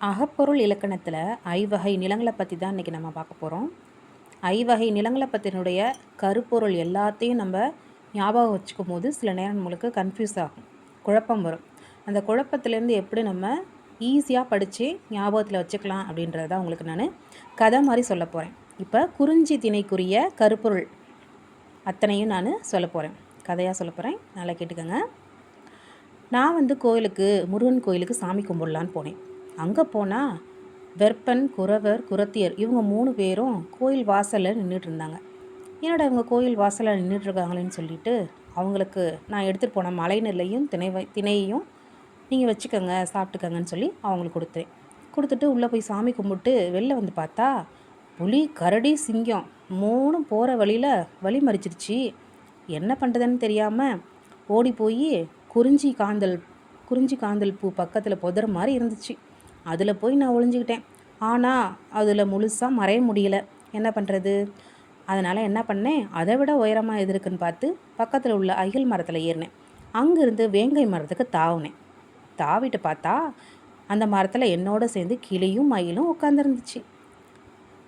அகப்பொருள் இலக்கணத்தில் ஐவகை நிலங்களை பற்றி தான் இன்றைக்கி நம்ம பார்க்க போகிறோம் ஐவகை நிலங்களை பற்றினுடைய கருப்பொருள் எல்லாத்தையும் நம்ம ஞாபகம் வச்சுக்கும் போது சில நேரம் நம்மளுக்கு கன்ஃபியூஸ் ஆகும் குழப்பம் வரும். அந்த குழப்பத்துலேருந்து எப்படி நம்ம ஈஸியாக படித்து ஞாபகத்தில் வச்சுக்கலாம் அப்படின்றது தான் உங்களுக்கு நான் கதை மாதிரி சொல்ல போகிறேன் இப்போ குறிஞ்சி திணைக்குரிய கருப்பொருள் அத்தனையும் நான் சொல்ல போகிறேன் கதையாக சொல்ல போகிறேன் நல்லா கேட்டுக்கோங்க. நான் வந்து கோயிலுக்கு முருகன் கோயிலுக்கு சாமி கும்பிடலான்னு போனேன். அங்கே போனால் வெப்பன் குறவர் குரத்தியர் இவங்க மூணு பேரும் கோயில் வாசலில் நின்றுட்டு இருந்தாங்க என்னடா இவங்க கோயில் வாசலில் நின்றுட்டுருக்காங்களேன்னு சொல்லிட்டு அவங்களுக்கு நான் எடுத்துகிட்டு போன மலை நெல்லையும் திணை வை- திணையையும் நீங்கள் வச்சுக்கோங்க சாப்பிட்டுக்கங்கன்னு சொல்லி அவங்களுக்கு கொடுத்தேன். கொடுத்துட்டு உள்ளே போய் சாமி கும்பிட்டு வெளில வந்து பார்த்தா புலி கரடி சிங்கம் மூணும் போகிற வழியில் வழி மறிச்சிருச்சு. என்ன பண்ணுறதுன்னு தெரியாமல் ஓடி போய் குறிஞ்சி காந்தல் குறிஞ்சி காந்தல் பூ பக்கத்தில் புதற மாதிரி இருந்துச்சு. அதில் போய் நான் ஒளிஞ்சிக்கிட்டேன். ஆனால் அதில் முழுசாக மறைய முடியல. என்ன பண்ணுறது அதனால் என்ன பண்ணேன்? அதை விட உயரமாக எது இருக்குன்னு பார்த்து பக்கத்தில் உள்ள அகில் மரத்தில் ஏறினேன். அங்கேருந்து வேங்கை மரத்துக்கு தாவுனேன். தாவிட்டு பார்த்தா அந்த மரத்தில் என்னோட சேர்ந்து கிளியும் மயிலும் உட்காந்துருந்துச்சு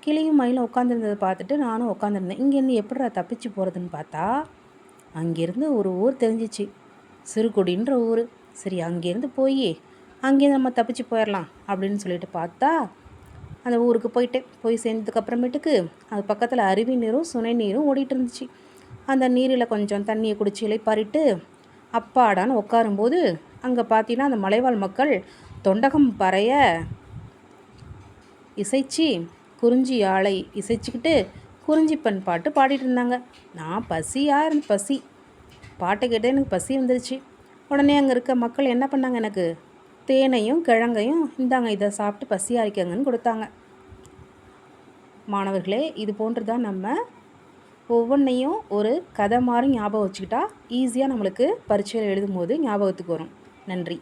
கிளியும் மயிலும் உட்காந்துருந்ததை பார்த்துட்டு நானும் உட்காந்துருந்தேன் இங்கேருந்து எப்படிடா தப்பிச்சு போகிறதுன்னு பார்த்தா அங்கேருந்து ஒரு ஊர் தெரிஞ்சிச்சு. சிறுகுடின்ற ஊர். சரி அங்கேருந்து போய். அங்கேருந்து நம்ம தப்பிச்சு போயிடலாம் அப்படின்னு சொல்லிட்டு பார்த்தா அந்த ஊருக்கு போயிட்டேன் போய் சேர்ந்ததுக்கப்புறமேட்டுக்கு அது பக்கத்தில் அருவி நீரும் சுனை நீரும் ஓடிட்டு இருந்துச்சு. அந்த நீரில் கொஞ்சம் தண்ணியை குடிச்சு இலைப்பாரிட்டு அப்பாடான்னு உட்காரும்போது அங்கே பார்த்தீங்கன்னா அந்த மலைவாழ் மக்கள் தொண்டகம் பறைய இசைச்சி குறிஞ்சி ஆளை இசைச்சிக்கிட்டு குறிஞ்சிப்பண் பாட்டு பாடிட்டு இருந்தாங்க. நான் பசியாக இருந்து பசி. பாட்டை கேட்டேன் எனக்கு பசி வந்துருச்சு. உடனே அங்கே இருக்க மக்கள் என்ன பண்ணாங்க எனக்கு? தேனையும் கிழங்கையும் இந்தாங்க இதை சாப்பிட்டு பசி அரைக்கங்கன்னு கொடுத்தாங்க. மாணவர்களே இது போன்று தான் நம்ம ஒவ்வொன்றையும் ஒரு கதை மாதிரி ஞாபகம் வச்சுக்கிட்டா ஈஸியாக நம்மளுக்கு பரீட்சையில் எழுதும்போது ஞாபகத்துக்கு வரும். நன்றி.